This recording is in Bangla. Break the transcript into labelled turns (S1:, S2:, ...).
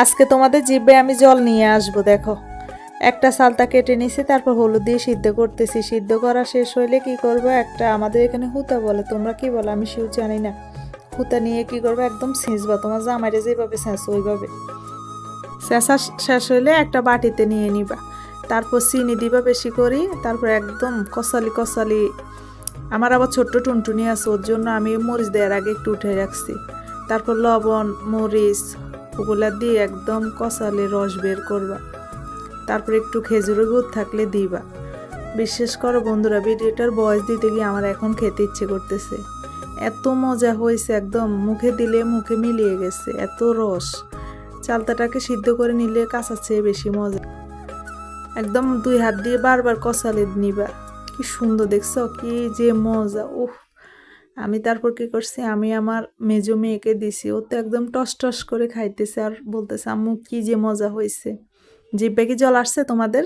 S1: আজকে তোমাদের জিভে আমি জল নিয়ে আসব, দেখো। একটা সালটা কেটে নিছি, তারপর হলুদ দিয়ে সিদ্ধ করতেছি। সিদ্ধ করা শেষ হইলে কি করব? একটা আমাদের এখানে হুতা বলে, তোমরা কি বলো? আমি সেও জানি না। হুতা নিয়ে কি করব? একদম ছেঁচবা তোমার জামাইরে যেভাবে ছেঁচো ওইভাবে। শেষা শেষ হইলে একটা বাটিতে নিয়ে নিবা। তারপর চিনি দিবা বেশি করি, তারপর একদম কষালি কষালি আমার আবার ছোট্ট টুনটুনি আছে, ওর জন্য আমি মরিচ দেওয়ার আগে একটু উঠে রাখছি। তারপর লবণ, মরিচ ওগুলা দিয়ে একদম কষালে রস বের করবা। তারপর একটু খেজুরের গুড় থাকলে দিবা। বিশ্বাস করো বন্ধুরা, ভিডিওটার বয়স দিতে গিয়ে আমার এখন খেতে ইচ্ছে করতেছে। এত মজা হয়েছে একদম, মুখে দিলে মুখে মিলিয়ে গেছে, এত রস। চালতাটাকে সিদ্ধ করে নিলে কাঁচা চেয়ে বেশি মজা। একদম দুই হাত দিয়ে বারবার কষালে নিবা। কি সুন্দর দেখছ, কি যে মজা, উফ। আমি তারপর কি করছি? আমি আমার মেজো মেয়েকে দিছি। ও তো একদম টস টস করে খাইতেছে আর বলতেছে, আম্মু, কি যে মজা হয়েছে জিব্বে কি জল আসছে তোমাদের